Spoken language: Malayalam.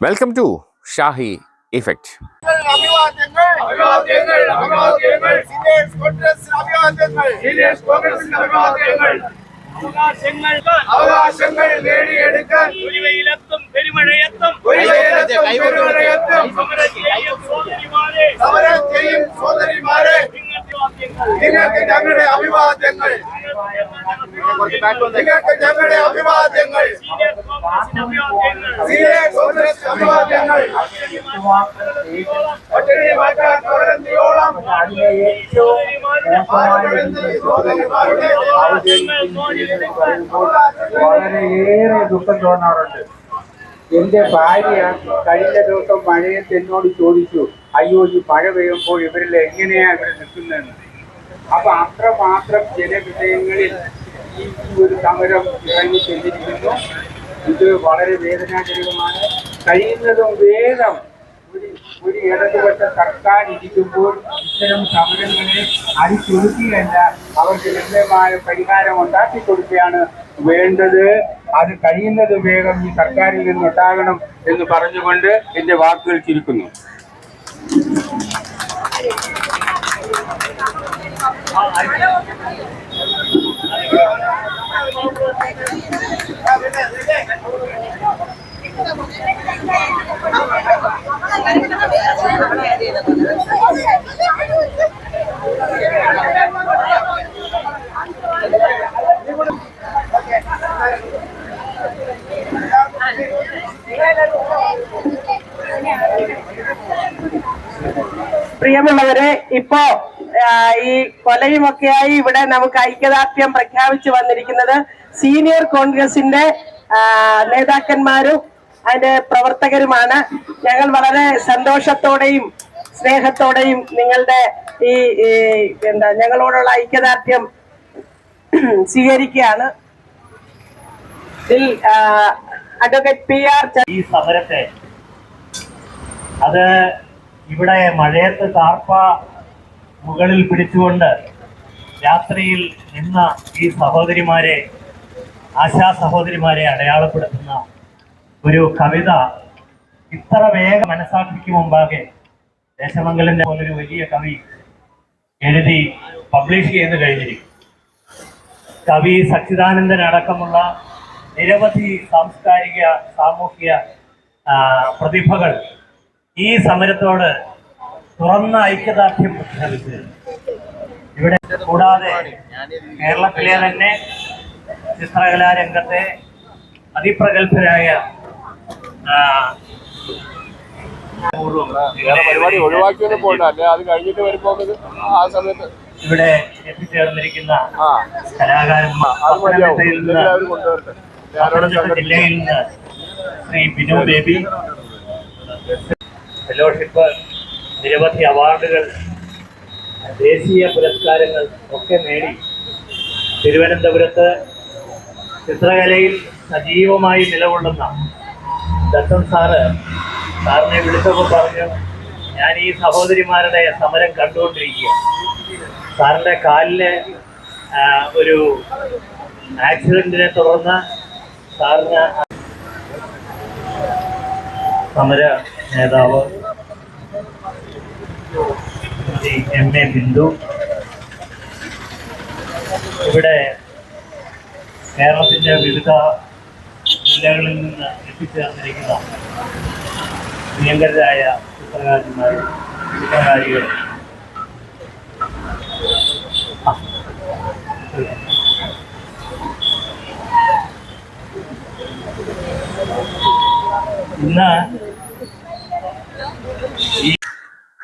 വെൽക്കം ടു ഷാഹി ഇഫക്റ്റ് അവകാശങ്ങൾ നേടിയെടുക്കാൻ പെരുമഴയെത്തും. പെരുമഴയത്തും സമരം ചെയ്യും സോദരിമാരെ സമരം ചെയ്യും സോദരിമാരെ നിങ്ങൾക്ക് വാദ്യങ്ങൾ നിങ്ങൾക്ക് ഞങ്ങളുടെ അഭിവാദ്യങ്ങൾ ഞങ്ങളുടെ അഭിവാദ്യങ്ങൾ സീനിയർ വളരെയേറെ ദുഃഖം തോന്നാറുണ്ട് എന്റെ ഭാര്യ കഴിഞ്ഞ ദിവസം മഴയത്ത് എന്നോട് ചോദിച്ചു അയ്യോ ഈ മഴ പെയ്യുമ്പോൾ ഇവരിൽ എങ്ങനെയാ ഇവർ നിൽക്കുന്നതെന്ന്? അപ്പൊ അത്രമാത്രം ജനവിജയങ്ങളിൽ ഈ ഒരു സമരം ഇറങ്ങി ചെന്നിരിക്കുന്നു. ഇത് വളരെ വേദനാജനകമാണ്. കഴിയുന്നതും വേഗം ഒരു ഒരു ഇടതുപക്ഷ സർക്കാർ ഇരിക്കുമ്പോൾ ഇത്തരം സമരങ്ങളെ അടിച്ചൊതുക്കുകയല്ല. അവർക്ക് ലഭ്യമായ പരിഹാരം ഉണ്ടാക്കി കൊടുക്കുകയാണ് വേണ്ടത്. അത് കഴിയുന്നത് വേഗം ഈ സർക്കാരിൽ നിന്നുണ്ടാകണം എന്ന് പറഞ്ഞുകൊണ്ട് എന്റെ വാക്കുകൾ ചുരുക്കുന്നു. പ്രിയമുള്ളവരെ ഇപ്പോ ഈ കൊലയുമൊക്കെയായി ഇവിടെ നമുക്ക് ഐക്യദാർഢ്യം പ്രഖ്യാപിച്ചു വന്നിരിക്കുന്നത് സീനിയർ കോൺഗ്രസിന്റെ നേതാക്കന്മാരും അതിന്റെ പ്രവർത്തകരുമാണ്. ഞങ്ങൾ വളരെ സന്തോഷത്തോടെയും സ്നേഹത്തോടെയും നിങ്ങളുടെ ഈ എന്താ ഞങ്ങളോടുള്ള ഐക്യദാർഢ്യം സ്വീകരിക്കുകയാണ്. ഇതിൽ അഡ്വക്കേറ്റ് പി ആർ ഈ സമരത്തെ അത് ഇവിടെ മഴയത്ത് കാർപ്പ മുകളിൽ പിടിച്ചുകൊണ്ട് രാത്രിയിൽ നിന്ന ഈ സഹോദരിമാരെ ആശാ സഹോദരിമാരെ അടയാളപ്പെടുത്തുന്ന ഒരു കവിത ഇത്ര വേഗം മനസാക്ഷിക്ക് മുമ്പാകെ ദേശമംഗലിന്റെ പോലൊരു വലിയ കവി എഴുതി പബ്ലിഷ് ചെയ്ത് കഴിഞ്ഞിരിക്കും. കവി സച്ചിദാനന്ദൻ അടക്കമുള്ള നിരവധി സാംസ്കാരിക സാമൂഹിക പ്രതിഭകൾ ഈ സമരത്തോട് തുറന്ന ഐക്യദാർഢ്യം പ്രഖ്യാപിച്ചത്. ഇവിടെ കൂടാതെ കേരളത്തിലെ തന്നെ ചിത്രകലാരംഗത്തെ അതിപ്രഗത്ഭരായ ആ, വേറെ പരിപാടി ഒഴിവാക്കിയൊന്നും പോകണ്ട അല്ലെ? അത് കഴിഞ്ഞിട്ട് വരുമ്പോ നമുക്ക് ആ സമയത്ത് ഇവിടെ എത്തിച്ചേർന്നിരിക്കുന്ന കലാകാരന്മാർ ജില്ലയിൽ നിന്ന് ശ്രീ ബിനു ബേബി. ഫെലോഷിപ്പ് നിരവധി അവാർഡുകൾ ദേശീയ പുരസ്കാരങ്ങൾ ഒക്കെ നേടി. തിരുവനന്തപുരത്ത് ചിത്രകലയിൽ സജീവമായി നിലകൊള്ളുന്ന ദത്തൻ സാറ് സാറിനെ വിളിച്ചപ്പോൾ പറഞ്ഞു ഞാൻ ഈ സഹോദരിമാരുടെ സമരം കണ്ടുകൊണ്ടിരിക്കുക സാറിന്റെ കാലിലെ ഒരു ആക്സിഡന്റിനെ തുടർന്ന് സാറിന് സമര നേതാവ് ശ്രീ എം എ ബിന്ദു. ഇവിടെ കേരളത്തിന്റെ വിവിധ ജില്ലകളിൽ നിന്ന് എത്തിച്ചേർന്നിരിക്കുന്ന പ്രിയങ്കരായ ചിത്രകാരന്മാർ ചിത്രകാരികൾ ഇന്ന്